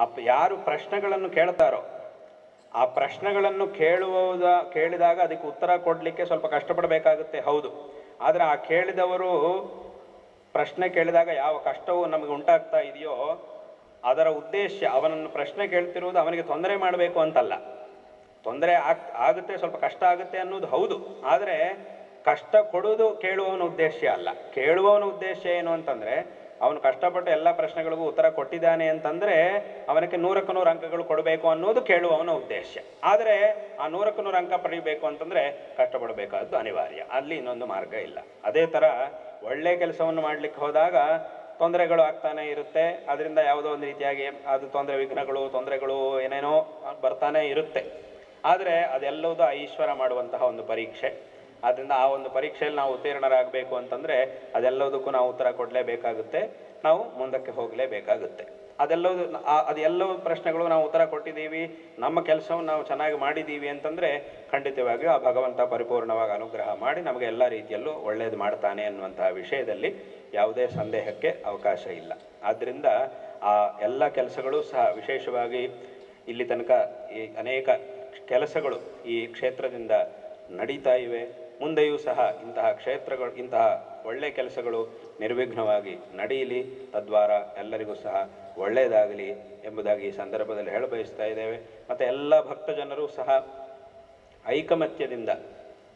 ಆ ಯಾರು ಪ್ರಶ್ನೆಗಳನ್ನು ಕೇಳ್ತಾರೋ, ಆ ಪ್ರಶ್ನೆಗಳನ್ನು ಕೇಳುವುದ, ಕೇಳಿದಾಗ ಅದಕ್ಕೆ ಉತ್ತರ ಕೊಡಲಿಕ್ಕೆ ಸ್ವಲ್ಪ ಕಷ್ಟಪಡಬೇಕಾಗುತ್ತೆ, ಹೌದು. ಆದರೆ ಆ ಕೇಳಿದವರು ಪ್ರಶ್ನೆ ಕೇಳಿದಾಗ ಯಾವ ಕಷ್ಟವು ನಮಗೆ ಉಂಟಾಗ್ತಾ ಇದೆಯೋ, ಅದರ ಉದ್ದೇಶ ಅವನನ್ನು ಪ್ರಶ್ನೆ ಕೇಳ್ತಿರುವುದು ಅವನಿಗೆ ತೊಂದರೆ ಮಾಡಬೇಕು ಅಂತಲ್ಲ. ತೊಂದರೆ ಆಗ್, ಆಗುತ್ತೆ, ಸ್ವಲ್ಪ ಕಷ್ಟ ಆಗುತ್ತೆ ಅನ್ನೋದು ಹೌದು. ಆದರೆ ಕಷ್ಟ ಕೊಡುವುದು ಕೇಳುವವನ ಉದ್ದೇಶ ಅಲ್ಲ. ಕೇಳುವವನ ಉದ್ದೇಶ ಏನು ಅಂತಂದರೆ ಅವನು ಕಷ್ಟಪಟ್ಟು ಎಲ್ಲ ಪ್ರಶ್ನೆಗಳಿಗೂ ಉತ್ತರ ಕೊಟ್ಟಿದ್ದಾನೆ ಅಂತಂದರೆ ಅವನಿಗೆ ನೂರಕ್ಕೆ ನೂರು ಅಂಕಗಳು ಕೊಡಬೇಕು ಅನ್ನೋದು ಕೇಳುವವನ ಉದ್ದೇಶ. ಆದರೆ ಆ ನೂರಕ್ಕೆ ನೂರು ಅಂಕ ಪಡೆಯಬೇಕು ಅಂತಂದರೆ ಕಷ್ಟಪಡಬೇಕಾದ್ದು ಅನಿವಾರ್ಯ. ಅಲ್ಲಿ ಇನ್ನೊಂದು ಮಾರ್ಗ ಇಲ್ಲ. ಅದೇ ಥರ ಒಳ್ಳೆಯ ಕೆಲಸವನ್ನು ಮಾಡಲಿಕ್ಕೆ ಹೋದಾಗ ತೊಂದರೆಗಳು ಆಗ್ತಾನೆ ಇರುತ್ತೆ. ಅದರಿಂದ ಯಾವುದೋ ಒಂದು ರೀತಿಯಾಗಿ ಅದು ತೊಂದರೆ ವಿಘ್ನಗಳು, ತೊಂದರೆಗಳು ಏನೇನೋ ಬರ್ತಾನೆ ಇರುತ್ತೆ. ಆದರೆ ಅದೆಲ್ಲದೂ ಆ ಈಶ್ವರ ಮಾಡುವಂತಹ ಒಂದು ಪರೀಕ್ಷೆ. ಆದ್ದರಿಂದ ಆ ಒಂದು ಪರೀಕ್ಷೆಯಲ್ಲಿ ನಾವು ಉತ್ತೀರ್ಣರಾಗಬೇಕು ಅಂತಂದರೆ ಅದೆಲ್ಲದಕ್ಕೂ ನಾವು ಉತ್ತರ ಕೊಡಲೇಬೇಕಾಗುತ್ತೆ. ನಾವು ಮುಂದಕ್ಕೆ ಹೋಗಲೇಬೇಕಾಗುತ್ತೆ. ಅದೆಲ್ಲವೂ ಆ- ಅದೆಲ್ಲವೂ ಪ್ರಶ್ನೆಗಳು ನಾವು ಉತ್ತರ ಕೊಟ್ಟಿದ್ದೀವಿ, ನಮ್ಮ ಕೆಲಸವನ್ನು ನಾವು ಚೆನ್ನಾಗಿ ಮಾಡಿದ್ದೀವಿ ಅಂತಂದರೆ ಖಂಡಿತವಾಗಿಯೂ ಆ ಭಗವಂತ ಪರಿಪೂರ್ಣವಾಗಿ ಅನುಗ್ರಹ ಮಾಡಿ ನಮಗೆ ಎಲ್ಲ ರೀತಿಯಲ್ಲೂ ಒಳ್ಳೆಯದು ಮಾಡ್ತಾನೆ ಅನ್ನುವಂತಹ ವಿಷಯದಲ್ಲಿ ಯಾವುದೇ ಸಂದೇಹಕ್ಕೆ ಅವಕಾಶ ಇಲ್ಲ. ಆದ್ದರಿಂದ ಆ ಎಲ್ಲ ಕೆಲಸಗಳು ಸಹ ವಿಶೇಷವಾಗಿ ಇಲ್ಲಿ ತನಕ ಈ ಅನೇಕ ಕೆಲಸಗಳು ಈ ಕ್ಷೇತ್ರದಿಂದ ನಡೀತಾ ಇವೆ. ಮುಂದೆಯೂ ಸಹ ಇಂತಹ ಕ್ಷೇತ್ರಗಳು, ಇಂತಹ ಒಳ್ಳೆಯ ಕೆಲಸಗಳು ನಿರ್ವಿಘ್ನವಾಗಿ ನಡೆಯಲಿ. ತದ್ವಾರ ಎಲ್ಲರಿಗೂ ಸಹ ಒಳ್ಳೆಯದಾಗಲಿ ಎಂಬುದಾಗಿ ಈ ಸಂದರ್ಭದಲ್ಲಿ ಹೇಳ ಬಯಸ್ತಾ ಇದ್ದೇವೆ. ಮತ್ತು ಎಲ್ಲ ಭಕ್ತ ಜನರು ಸಹ ಐಕಮತ್ಯದಿಂದ,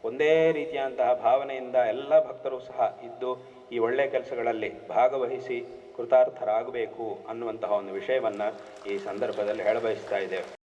ಒಂದೇ ರೀತಿಯಾದಂತಹ ಭಾವನೆಯಿಂದ ಎಲ್ಲ ಭಕ್ತರು ಸಹ ಇದ್ದು ಈ ಒಳ್ಳೆಯ ಕೆಲಸಗಳಲ್ಲಿ ಭಾಗವಹಿಸಿ ಕೃತಾರ್ಥರಾಗಬೇಕು ಅನ್ನುವಂತಹ ಒಂದು ವಿಷಯವನ್ನು ಈ ಸಂದರ್ಭದಲ್ಲಿ ಹೇಳಬಯಸ್ತಾ ಇದ್ದೇವೆ.